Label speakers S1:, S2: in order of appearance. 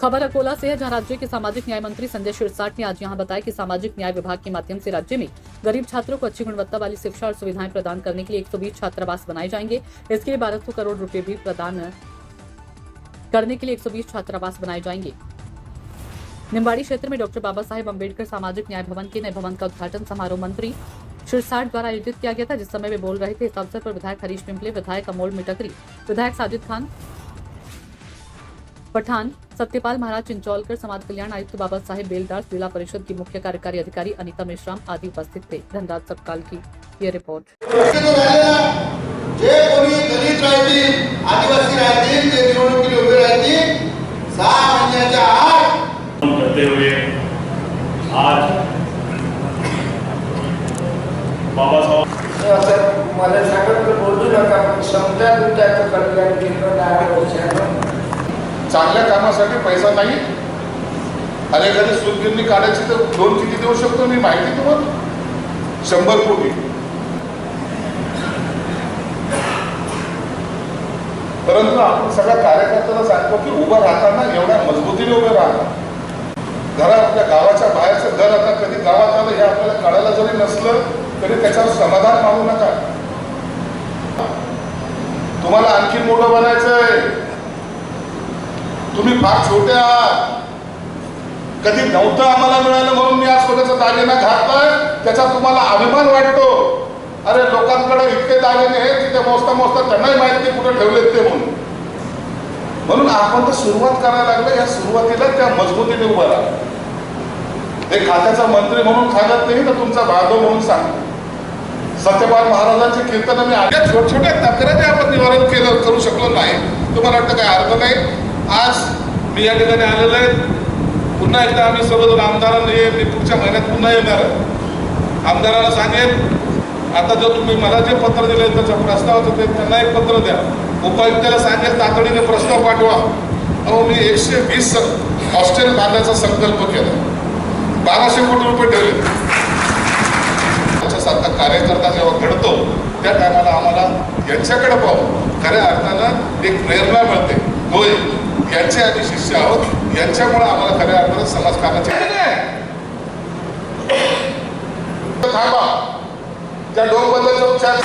S1: खबर अकोला से है, जहाँ राज्य के सामाजिक न्याय मंत्री संजय शिरसाट ने आज यहाँ बताया कि सामाजिक न्याय विभाग के माध्यम से राज्य में गरीब छात्रों को अच्छी गुणवत्ता वाली शिक्षा और सुविधाएँ प्रदान करने के लिए 120 छात्रावास बनाए जाएँगे। इसके लिए बारह करोड़ रुपए भी प्रदान करने के लिए 120 छात्रावास बनाए जाएँगे। निम्बाड़ी क्षेत्र में डॉक्टर बाबा साहेब अंबेडकर सामाजिक न्याय भवन के नए भवन का उद्घाटन समारोह मंत्री शिरसाट द्वारा आयोजित किया गया था, जिस समय वे बोल रहे थे, इस अवसर पर विधायक हरीश पिंपले, विधायक अमोल मिटकरी, विधायक साजिद खान पठान सत्यपाल महाराज चिंचौलकर समाज कल्याण आयुक्त बाबा साहेब बेलदार जिला परिषद की मुख्य कार्यकारी अधिकारी अनिता मेश्राम आदि उपस्थित थे। धनराज सपकाल की ये रिपोर्ट।
S2: करते हुए आज बाबा साहब
S3: मला सांगत बोलू नका पण समजा तुमच्याचं कल्याण केलं दहा वर्षानं
S4: चांगल्या कामासाठी पैसा नाही. अरे एखादी काढायची तर लोन किती देऊ शकतो मी माहिती तुम्हाला? शंभर कोटी. परंतु आपण सगळ्या कार्यकर्त्याला सांगतो की उभं राहताना एवढ्या मजबूतीने उभे राहा. घरा आपल्या गावाच्या बाहेरचं घर आता कधी गावात आलं हे आपल्याला कळायला जरी नसलं तरी त्याच्यावर समाधान मानू नका. तुम्हाला आणखी मोठं बनायचं आहे तुम्ही फार छोटे आहात. कधी नव्हतं आम्हाला मिळालं म्हणून मी आज स्वतःचा दागिना घातलाय त्याचा तुम्हाला अभिमान वाटतो. अरे लोकांकडे इतके दागिने आहेत की मोजता मोजता त्यांनाही माहीत नाही कुठे ठेवलेत ते म्हणून. म्हणून आपण तर सुरुवात करायला लागलं या सुरुवातीला त्या मजबूतीने उभा राहा. ते खात्याचा मंत्री म्हणून सांगत नाही तर तुमचा बांधव म्हणून सांगतो. सत्यपाल महाराजांचे कीर्तन मी आल्या छोट छोट्या तक्रारी आपण निवारण केलं करू शकलो नाही. तुम्हाला वाटतं काय अर्थ नाही? आज मी या ठिकाणी आलेलो आहे. पुन्हा एकदा आम्ही सर्वजण आमदारांना येईल मी पुढच्या महिन्यात पुन्हा येणार आहे. आमदाराला सांगेन आता जर तुम्ही मला जे पत्र दिले त्याचा प्रस्ताव ते त्यांना एक पत्र द्या. उपायुक्ताला सांगेल तातडीने प्रस्ताव पाठवा. अहो मी एकशे वीस हॉस्टेल बांधण्याचा संकल्प केला. बाराशे कोटी रुपये ठेवले. त्याच्यासारखा कार्यकर्ता जेव्हा घडतो त्या टायमाला आम्हाला यांच्याकडे पाहू. खऱ्या अर्थानं एक प्रेरणा मिळते. होय. यांचे आम्ही शिष्य आहोत. यांच्यामुळे आम्हाला खऱ्या अर्थानं समाजकारणाचे थांबा. त्या डोंग उपचार